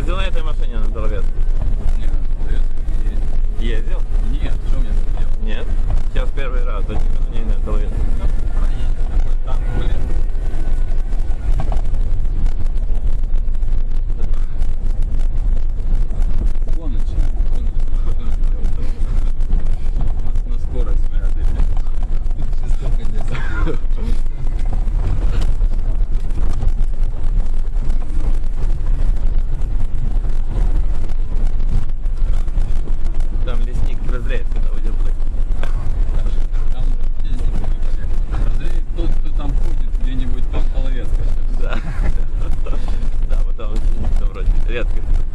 ездил на этой машине на Дорвес? Нет, Ездил? Нет, что у меня Нет? Сейчас первый раз. До клетка.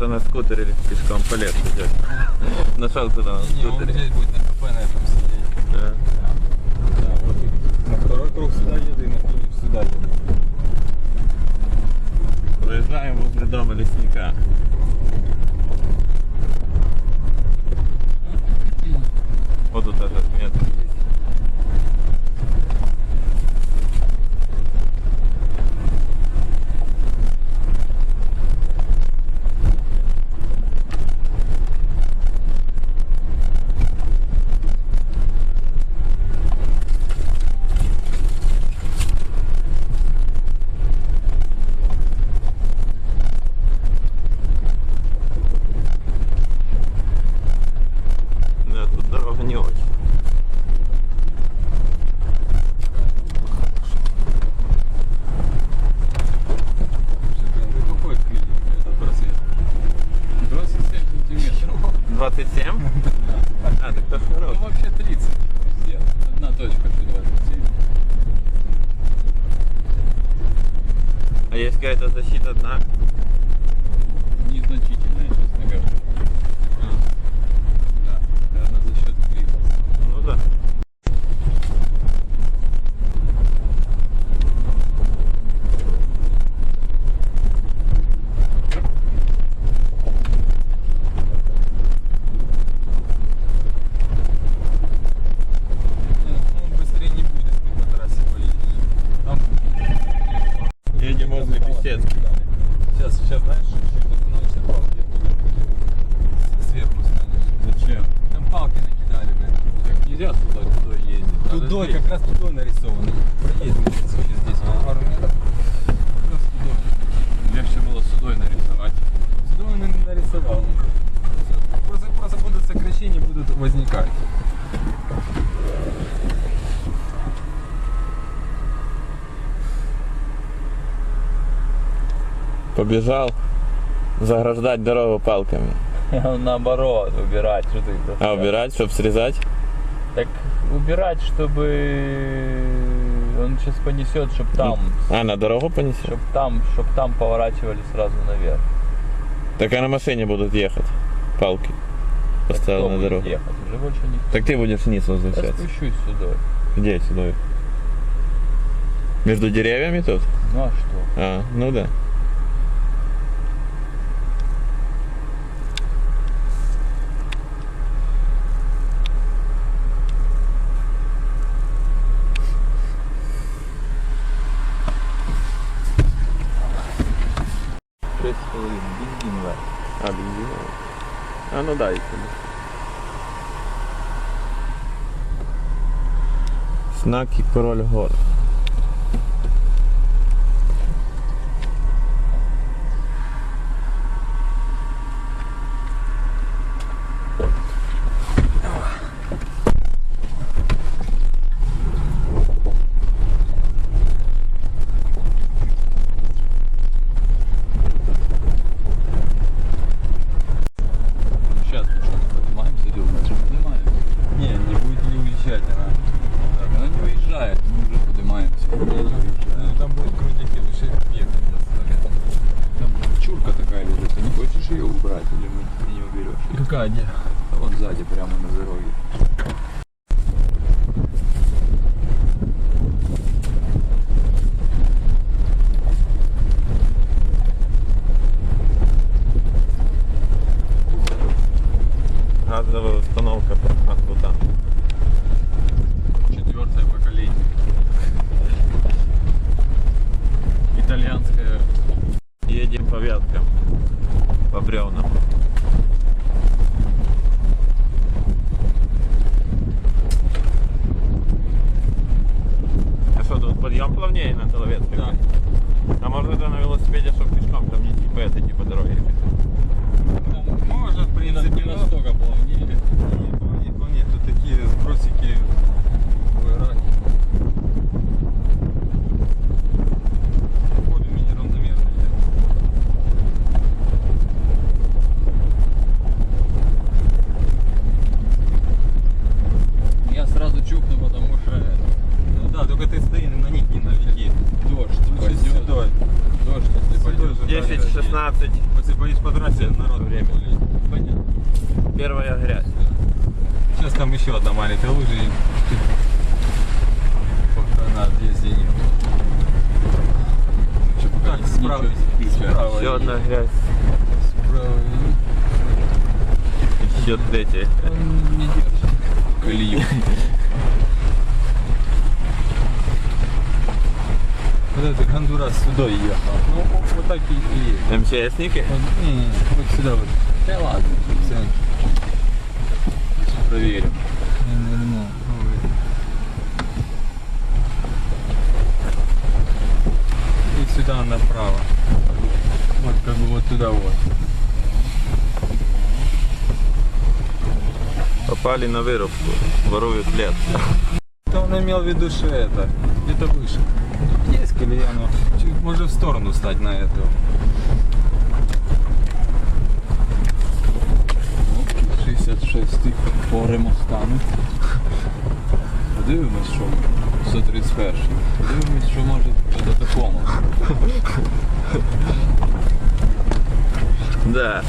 кто-то на скутере или пешком по лесу идет. Нашел кто-то на скутере. здесь будет на кафе на этом сидеть. Да. Да, вот на второй круг сюда еду и на сюда еду. Проезжаем возле дома лесника. Побежал заграждать дорогу палками. Наоборот, убирать, что ты А убирать, чтобы срезать? Так убирать, чтобы он сейчас понесет, чтобы там, А, на дорогу понесет? чтобы там, чтобы там поворачивали сразу наверх. Так а на машине будут ехать палки. Поставил на дорогу. ехать? Уже больше не. Так ты будешь вниз Я возвращаться. спущусь сюда. Где сюда? Между деревьями тут? Ну а что? А, ну да. А, ну да. Знаки король гор. Сейчас мы что, не поднимаемся, думаю, что поднимаемся. Не, не будет не уезжать она. Так, она не уезжает, мы уже поднимаемся. Ну, там будет крутики, лучше ехать. Там чурка такая лежит, ты не хочешь ее убрать или мы, ты не уберешь? ее? Какая где? Вон сзади, прямо на дороге. Газовая установка от Бута. Четвертое поколение. Итальянская. Едем по вяткам. По бревнам. А что, тут подъем плавнее на Соловецкой? Да. А может это на велосипеде, чтобы пешком там не типа это, типа дороги? Можно, в принципе, не но- настолько плавнее. Нет, нет, нет, тут такие сбросики. Ой, раки. Более-менее равномерные. Я сразу чукну, потому что это, Ну да, только ты стои на них не наведи. дождь Лучше пойдет. сюда. Дождь, если Сюда пойдет. же. 10-16, Если боюсь по трассе, народ время. Понятно. первая грязь. Сейчас там еще одна маленькая лужа. и Вот она здесь и нет. Еще пока Так, не- справа- ничего не включается. справа. Еще и- одна грязь. Справа Не держит колею. Вот этот Гондурас сюда ехал. Ну, вот так и, едет. МЧСники? Вот, не, не, вот сюда вот. Да ладно, Все. проверим. Я нырнул. Ой. И сюда направо. Вот как бы вот туда вот. Попали на вырубку. Воруют лес. Это он имел в виду, что это где-то выше. Есть колея, но чуть может в сторону стать на эту. Ну, 66 по ремостану. Подивимось, що 131. Подивимось, що може до такому. Да.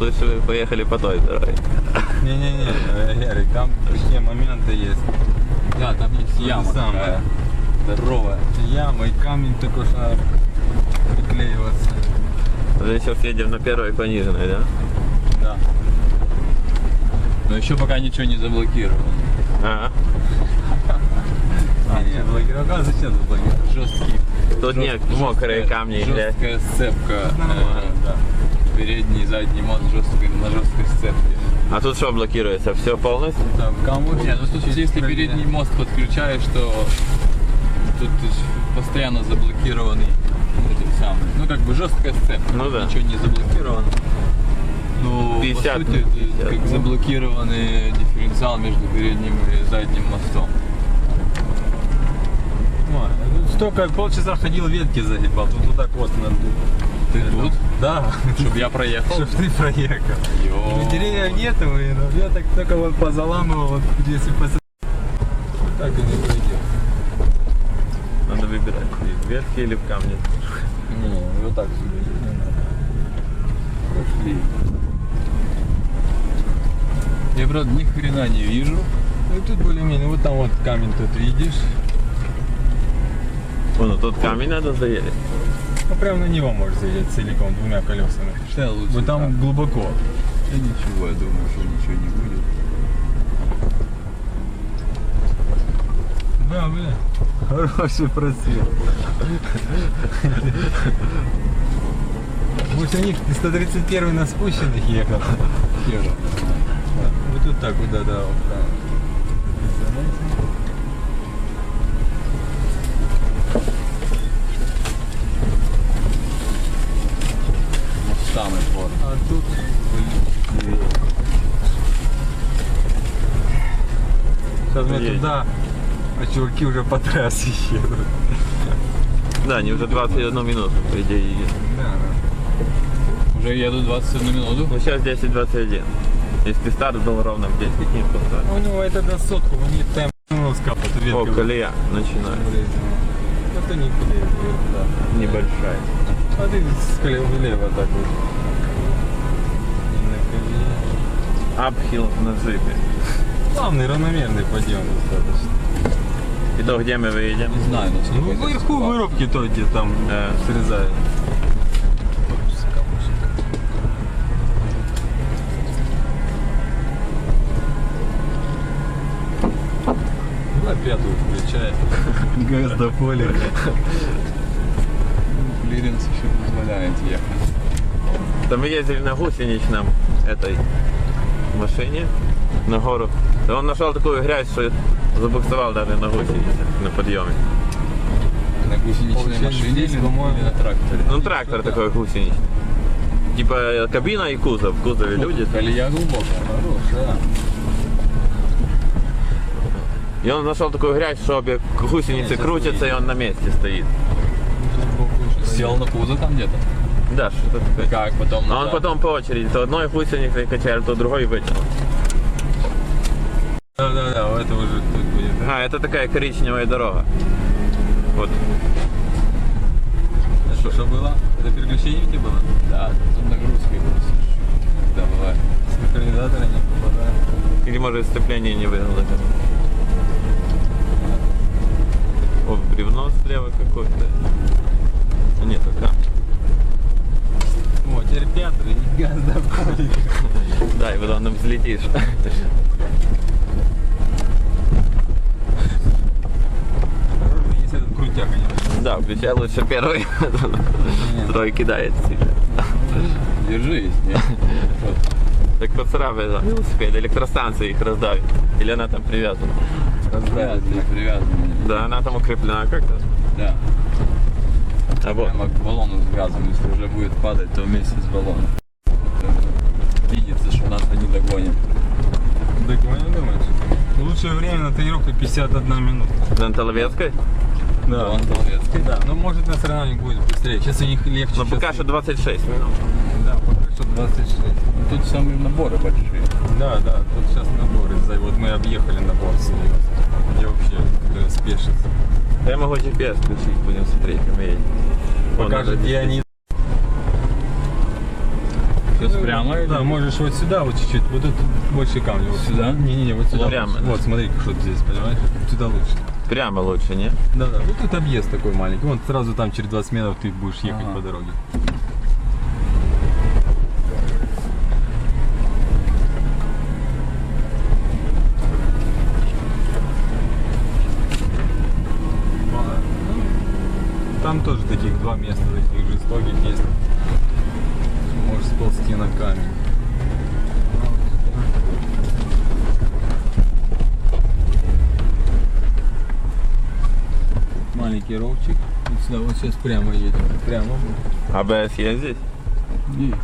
Лучше вы поехали по той дороге. Не-не-не, э, Ярик, там такие моменты есть. Да, там есть яма самое. такая. Здоровая. Яма и камень такой, что надо приклеиваться. Уже сейчас едем на первой пониженной, да? Да. Но еще пока ничего не заблокировано. Ага. А, не, блокировка, а зачем заблокировать? Жесткий. Тут нет мокрые камни и грязь. Жесткая сцепка. Э, да. Передний и задний мост жесткий, на жесткой сцепке. А тут что блокируется? Все полностью? Там камушек. Не, ну тут чуть если передний мост подключаешь, то тут постоянно заблокированный этим самым. Ну как бы жесткая сцепка. Ну да. Ничего не заблокировано. Ну, 60 по сути, это 50. как заблокированный дифференциал между передним и задним мостом. Ну, Столько полчаса ходил, ветки загибал. Тут вот так вот надо. Ты тут? Да, Чтобы я проехал? чтоб ты проехал. Йо. Ну, деревьев нету, ну, я так только вот позаламывал, вот если пос... Так и не пойдет. Надо выбирать, ветки или в камни. Не, вот так себе. Пошли. Я, правда, ни хрена не вижу. Ну тут более-менее, вот там вот камень тут видишь. Вон, ну тут камень надо заедет. Ну прям на него можешь заехать целиком двумя колесами. Что лучше? Вот там так? глубоко. Да ничего, я думаю, что ничего не будет. Да, бля. Хороший просвет. Может, у них 131 на спущенных ехал. Вот тут так, вот, да, да, вот так. Мостами форма. А тут Сейчас мы Едем. туда, а чуваки уже по трассе едут. Да, они уже 21 минуту, по идее, едет. Да, да. Уже еду 21 минуту. Ну сейчас 10.21. Если ты старт был ровно в 10, не поставь. У него это до сотку, у них темп ну, ветка О, колея начинает. влезет. Это не колея, да. Небольшая. А ты с колея влево так вот. И на колее. Апхил на джипе. Плавный, равномерный подъем достаточно. И то, где мы выедем? Не знаю, насколько Ну, вверху вырубки то, где там Да. срезают. На пятую включай. Газ до поля. Клиренс еще позволяет ехать. Да мы ездили на гусеничном этой машине на гору. Да он нашел такую грязь, что забуксовал даже на гусеницах на подъеме. На гусеничной машине или, или на тракторе? Ну трактор такой гусеничный. Типа э, кабина и кузов. В кузове люди. Колея глубокая. Хорошая. И он нашел такую грязь, что обе гусеницы крутятся, и он на месте стоит. Сел на кузов там где-то? Да, что такое. Как потом? А он потом по очереди, то одной гусеницей качали, то другой вытянул. Да, да, да, это уже тут будет. А, это такая коричневая дорога. Вот. А что, что было? Это переключение где было? Да, тут нагрузка было чуть-чуть. Когда бывает. Синхронизатора не попадает. Или может сцепление не выгнало. О, бревно слева какое-то. Нет, камень. О, теперь пятый и газ до поля. Да, и потом там взлетишь. Есть этот крутяк, конечно. Да, включай лучше первый. Второй кидает сильно. Держись, не? Вот. Так поцарапай за велосипед, электростанция их раздавит. Или она там привязана? Привязано, привязано. Да, она там укреплена как-то. Да. А вот. Прямо к баллону с газом. Если уже будет падать, то вместе с баллоном. Видится, что нас не догонит. Догоню, думаешь? Лучшее время на тренировке 51 минута. На Толовецкой? Да. Он Толовецкий. Да, но может на соревнованиях будет быстрее. Сейчас у них легче. Ну сейчас пока что 26 минут. Да, пока что 26. Тут самые наборы большие. Да, да, тут сейчас наборы. За- Вот мы объехали набор серьезно. Где вообще э, спешится. Я могу GPS включить, будем смотреть, как мы едем. Покажет, где они. Сейчас прямо или? Да, можешь вот сюда вот чуть-чуть. Вот тут больше камни. Вот Сюда? Не-не-не, вот сюда. Прямо, Вот, да? смотри, что здесь, понимаешь? Сюда лучше. Прямо лучше, не? Да, да. Вот тут объезд такой маленький. Вон сразу там через 20 метров ты будешь ехать Ага. по дороге. Там тоже таких два места таких жестоких есть. Можешь сползти на камень. Маленький ровчик. И сюда вот сейчас прямо едем. Прямо. АБС есть здесь? Есть.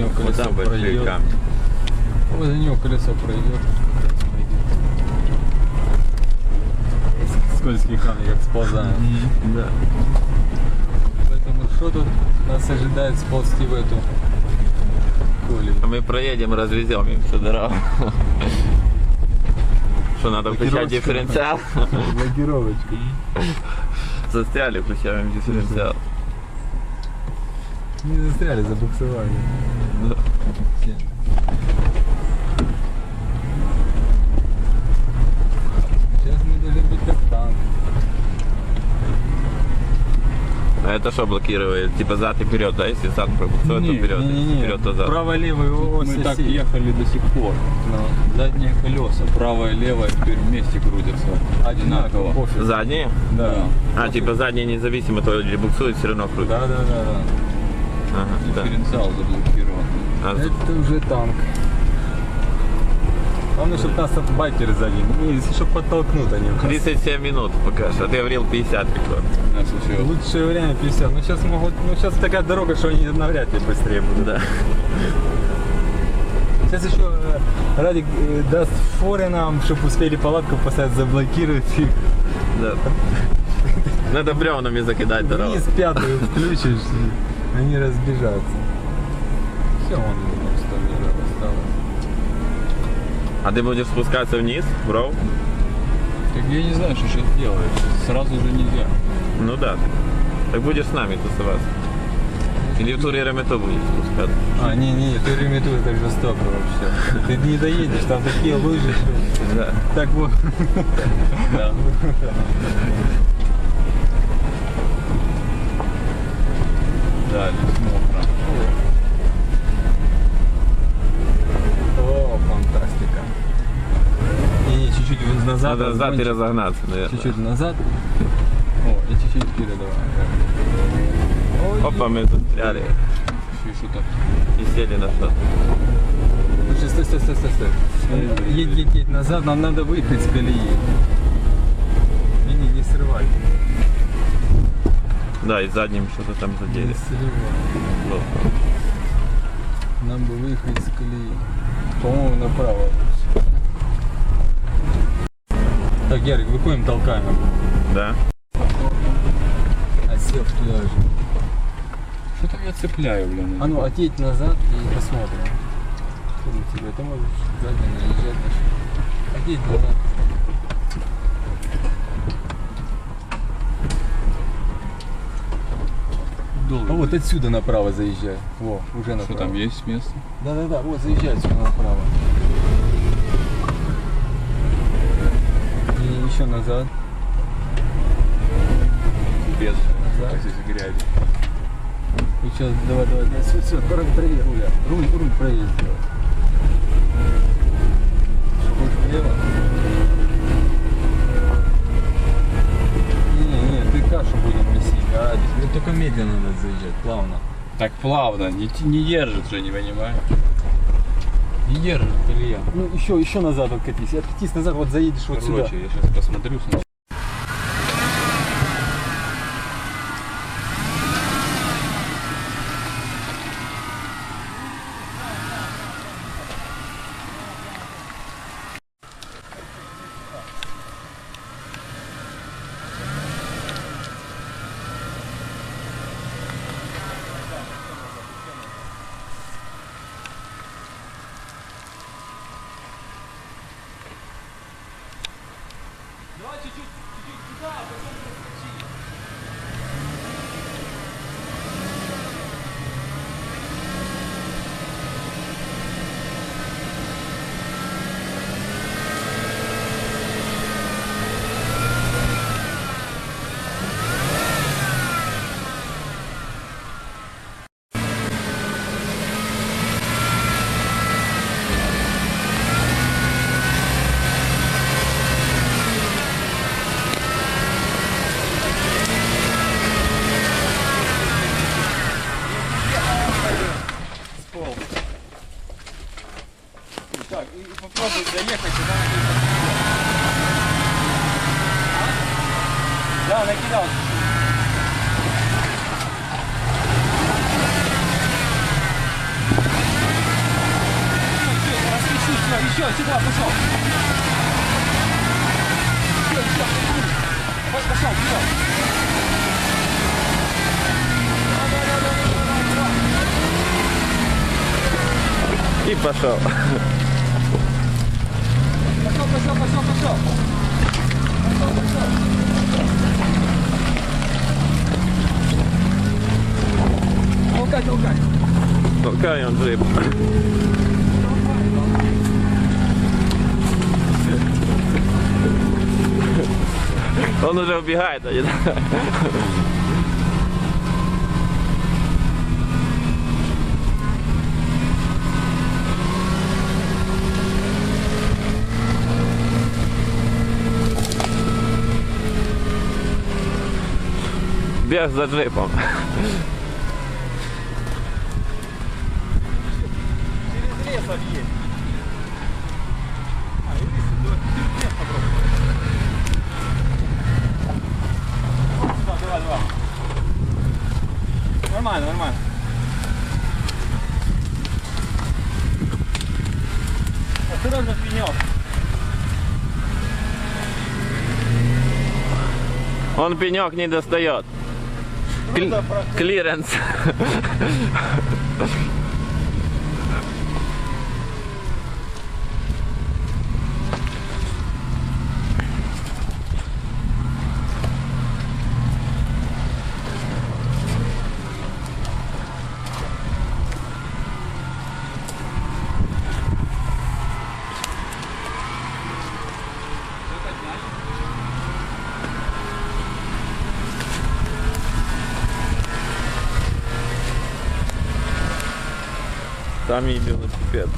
него Вот колесо там большие пройдет. камни. Возле него колесо пройдет. Скользкие камни как сползают. Да. Поэтому что тут нас ожидает сползти в эту колею? А мы проедем, развезем им всю дорогу. Что, надо включать Блокировочка. дифференциал? Блокировочку. Застряли, включаем дифференциал. Не застряли, забуксовали. Да. Сейчас мы должны быть как танк. А это что блокирует? Типа зад и вперед, да? Если зад пробуксует, то Не, вперед. Не-не-не, Если вперед, то зад. право-левый ось Мы так ехали до сих пор. Ну, Задние колеса, правое и левое теперь вместе крутятся. одинаково, пофиг. Задние? Да. А, типа задние независимо, то или буксует, все равно крутит. Да, да, да, да. Ага, да. Дифференциал заблокирован. А, Это уже танк. Главное, чтобы нас от байкеры сзади. Не, если чтобы подтолкнут они. 37 минут пока что. А ты говорил 50 рекорд. Лучшее время 50. Ну сейчас могут. Ну сейчас такая дорога, что они навряд ли быстрее будут. Да. Сейчас еще э, Радик э, даст форы нам, чтобы успели палатку поставить, заблокировать их. да. Надо бревнами закидать дорогу. Вниз пятую включишь, они разбежатся. Все, он 100 метров осталось. А ты будешь спускаться вниз, бро? Так я не знаю, что сейчас делаешь. Сразу же нельзя. Ну да. Так будешь с нами тусоваться. Или в туре Ремето будешь спускаться. А, не-не, ты ремитуешь так жестоко вообще. Ты не доедешь, там такие лыжи, что... Да. Так вот. Да. Да, здесь мокро. О, фантастика. Не-не, чуть-чуть назад. Надо назад и разогнаться, наверное. Чуть-чуть назад. О, и чуть-чуть вперед давай. Опа, мы застряли что-то. и сели на что Слушай, стой, стой, стой, стой, стой. Едь, едь, едь назад, нам надо выехать с колеи. Да, и задним что-то там задели. Нам бы выехать с колеи. По-моему, направо. Так, Ярик, выходим, толкаем. Да? А сел туда же. Что там я цепляю, блин? А ну, отъедь назад и посмотрим. Что у тебя? Ты можешь сзади наезжать. на- Отъедь назад. Долго. А вот отсюда направо заезжай. Во, уже направо. Что там есть место? Да-да-да, вот заезжай сюда направо. И еще назад. Без. Назад. Как здесь грязи. И сейчас, давай, давай, давай, все, все, правее руля. Руль, руль сделай. Что, будешь влево? Не-не-не, ты кашу будем месить, здесь только медленно надо заезжать, плавно. Так плавно, не, не держит же, не понимаю. Не держит Илья. Ну еще, еще назад откатись. Откатись назад, вот заедешь вот сюда. Короче, я сейчас посмотрю сначала. Так, и доехать сюда. Да, накидал. Все, сюда, пошел. Все, все, пошел, все. И пошел. Пошел, пошел, пошел, пошел. Пошел, пошел. Толкай, толкай. Толкай он джип. Он уже убегает. один. Бег за джипом. Через лес давай. Нормально, нормально. Осторожно, пенек. Он пенек не достает. Кл- да, про- Клиренс. Там и велосипед.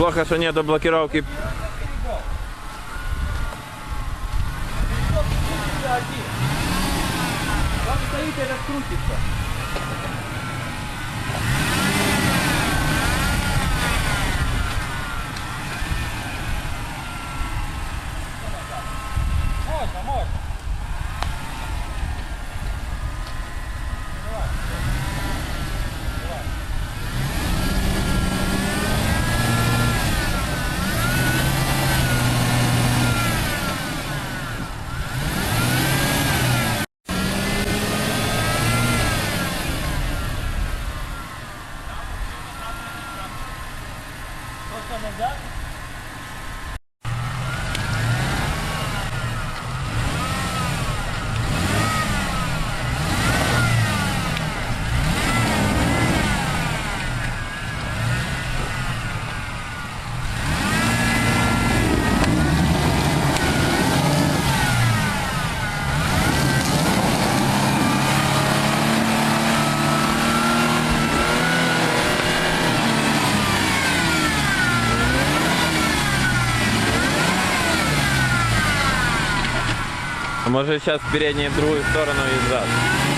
Плохо, что нету блокировки. Там стоит этот крутится. Может сейчас передние в другую сторону и зад.